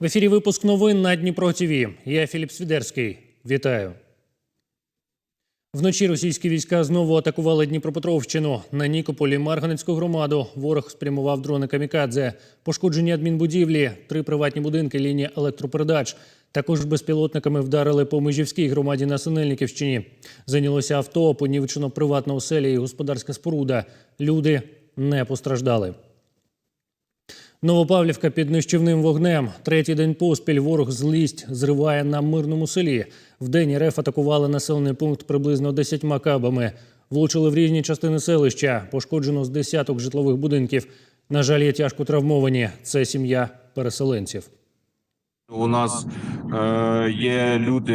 В ефірі випуск новин на Дніпро ТВ. Я Філіп Свідерський. Вітаю. Вночі російські війська знову атакували Дніпропетровщину. На Нікополі Марганецьку громаду ворог спрямував дрони камікадзе. Пошкоджені адмінбудівлі, три приватні будинки, лінія електропередач. Також безпілотниками вдарили по Межівській громаді на Синельниківщині. Зайнялося авто, понівечено приватна оселя і господарська споруда. Люди не постраждали. Новопавлівка під нищівним вогнем. Третій день поспіль ворог злість зриває на мирному селі. В день РФ атакували населений пункт приблизно 10 кабами. Влучили в різні частини селища. Пошкоджено з десяток житлових будинків. На жаль, є тяжко травмовані. Це сім'я переселенців. У нас е, є люди,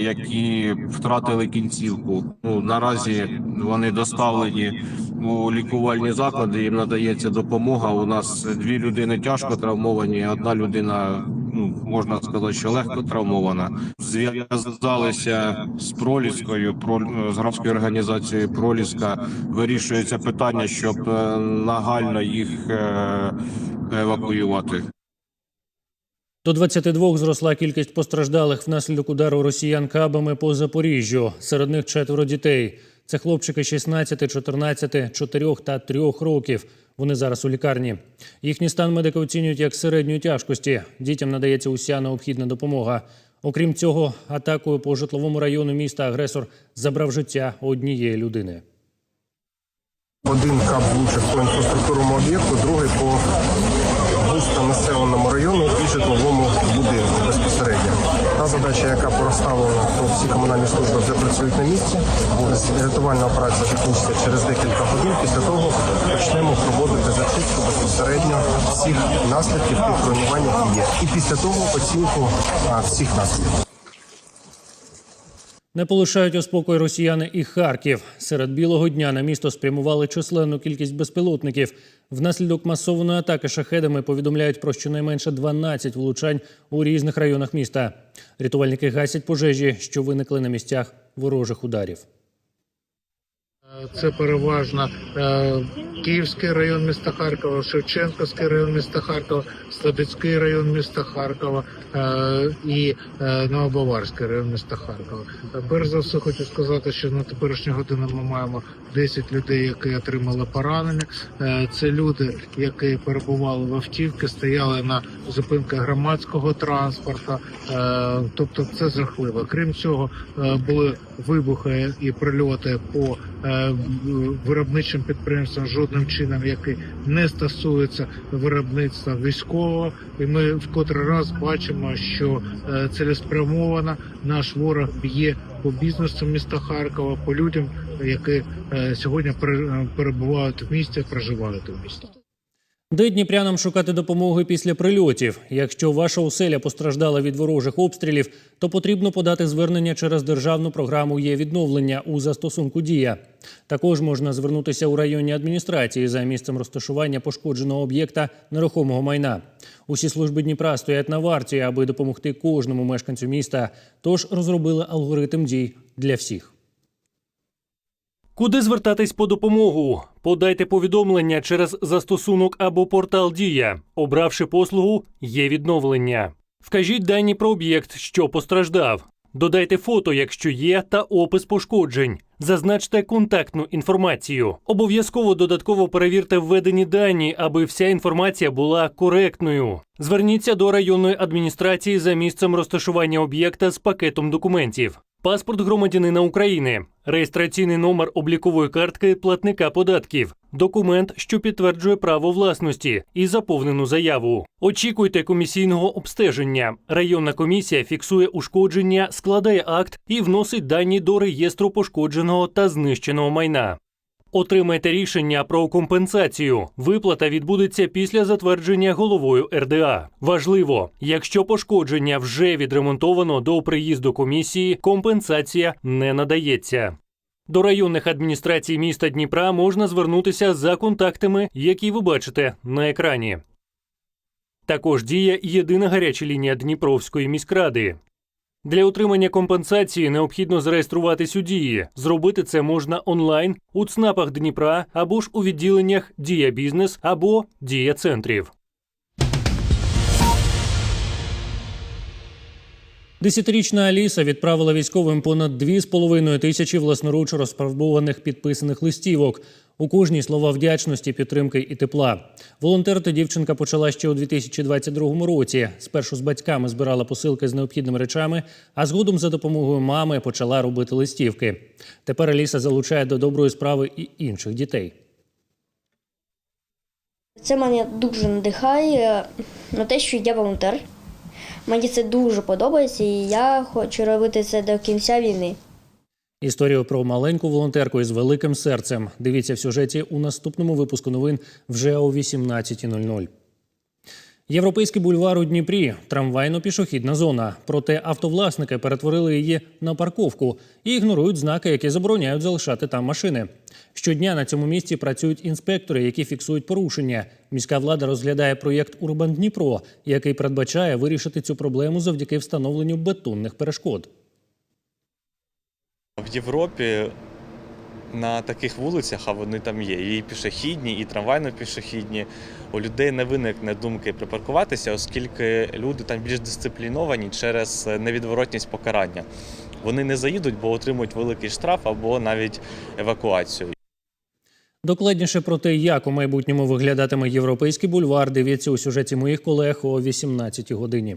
які втратили кінцівку. Ну наразі вони доставлені у лікувальні заклади. Їм надається допомога. У нас дві людини тяжко травмовані. Одна людина, ну можна сказати, що легко травмована. Зв'язалися з Проліскою, про з громадською організацією Проліска. Вирішується питання, щоб е, нагально їх е, евакуювати. До 22 зросла кількість постраждалих внаслідок удару росіян кабами по Запоріжжю. Серед них четверо дітей. Це хлопчики 16, 14, 4 та 3 років. Вони зараз у лікарні. Їхній стан медики оцінюють як середньої тяжкості. Дітям надається уся необхідна допомога. Окрім цього, атакою по житловому району міста агресор забрав життя однієї людини. Один кап влучив по інфраструктурному об'єкту, другий по густонаселеному району і житловому будинку безпосередньо. Та задача, яка проставлена, то всі комунальні служби вже працюють на місці. Рятувальна операція закінчиться через декілька годин. Після того почнемо проводити зачистку безпосередньо всіх наслідків тих руйнувань, які є. І після того оцінку всіх наслідків. Не полишають у спокій росіяни і Харків. Серед білого дня на місто спрямували численну кількість безпілотників. Внаслідок масованої атаки шахедами повідомляють про щонайменше 12 влучань у різних районах міста. Рятувальники гасять пожежі, що виникли на місцях ворожих ударів. Це переважно е, Київський район міста Харкова, Шевченківський район міста Харкова, Слобідський район міста Харкова е, і е, Новобаварський район міста Харкова. Перш за все, хочу сказати, що на теперішню годину ми маємо 10 людей, які отримали поранення. Це люди, які перебували в автівці, стояли на зупинках громадського транспорту. Тобто, це жахливо. Крім цього, були вибухи і прильоти по виробничим підприємствам жодним чином, які не стосуються виробництва військового. І ми в котрий раз бачимо, що е, цілеспрямовано наш ворог б'є по бізнесу міста Харкова, по людям, які е, сьогодні пере- перебувають в місті, проживають у місті. Де дніпрянам шукати допомоги після прильотів? Якщо ваша оселя постраждала від ворожих обстрілів, то потрібно подати звернення через державну програму є відновлення у застосунку Дія. Також можна звернутися у районні адміністрації за місцем розташування пошкодженого об'єкта нерухомого майна. Усі служби Дніпра стоять на варті, аби допомогти кожному мешканцю міста. Тож розробили алгоритм дій для всіх. Куди звертатись по допомогу? Подайте повідомлення через застосунок або портал Дія. Обравши послугу, є відновлення. Вкажіть дані про об'єкт, що постраждав. Додайте фото, якщо є, та опис пошкоджень. Зазначте контактну інформацію. Обов'язково додатково перевірте введені дані, аби вся інформація була коректною. Зверніться до районної адміністрації за місцем розташування об'єкта з пакетом документів. Паспорт громадянина України, реєстраційний номер облікової картки платника податків, документ, що підтверджує право власності, і заповнену заяву. Очікуйте комісійного обстеження. Районна комісія фіксує ушкодження, складає акт і вносить дані до реєстру пошкодженого та знищеного майна. Отримайте рішення про компенсацію. Виплата відбудеться після затвердження головою РДА. Важливо, якщо пошкодження вже відремонтовано до приїзду комісії, компенсація не надається. До районних адміністрацій міста Дніпра можна звернутися за контактами, які ви бачите на екрані. Також діє єдина гаряча лінія Дніпровської міськради. Для отримання компенсації необхідно зареєструватись у дії. Зробити це можна онлайн у ЦНАПах Дніпра або ж у відділеннях Дія Бізнес або Дія центрів. Десятирічна Аліса відправила військовим понад 2,5 тисячі власноруч розфарбованих підписаних листівок. У кожній слова вдячності, підтримки і тепла. Волонтерити дівчинка почала ще у 2022 році. Спершу з батьками збирала посилки з необхідними речами, а згодом за допомогою мами почала робити листівки. Тепер Аліса залучає до доброї справи і інших дітей. Це мене дуже надихає на те, що я волонтер. Мені це дуже подобається, і я хочу робити це до кінця війни. Історію про маленьку волонтерку із великим серцем. Дивіться в сюжеті у наступному випуску новин вже о 18.00. Європейський бульвар у Дніпрі трамвайно-пішохідна зона. Проте автовласники перетворили її на парковку і ігнорують знаки, які забороняють залишати там машини. Щодня на цьому місці працюють інспектори, які фіксують порушення. Міська влада розглядає проєкт Урбан Дніпро, який передбачає вирішити цю проблему завдяки встановленню бетонних перешкод. В Європі на таких вулицях, а вони там є, і пішохідні, і трамвайно-пішохідні, у людей не виникне думки припаркуватися, оскільки люди там більш дисципліновані через невідворотність покарання. Вони не заїдуть, бо отримують великий штраф або навіть евакуацію. Докладніше про те, як у майбутньому виглядатиме європейський бульвар, дивіться у сюжеті моїх колег о 18 годині.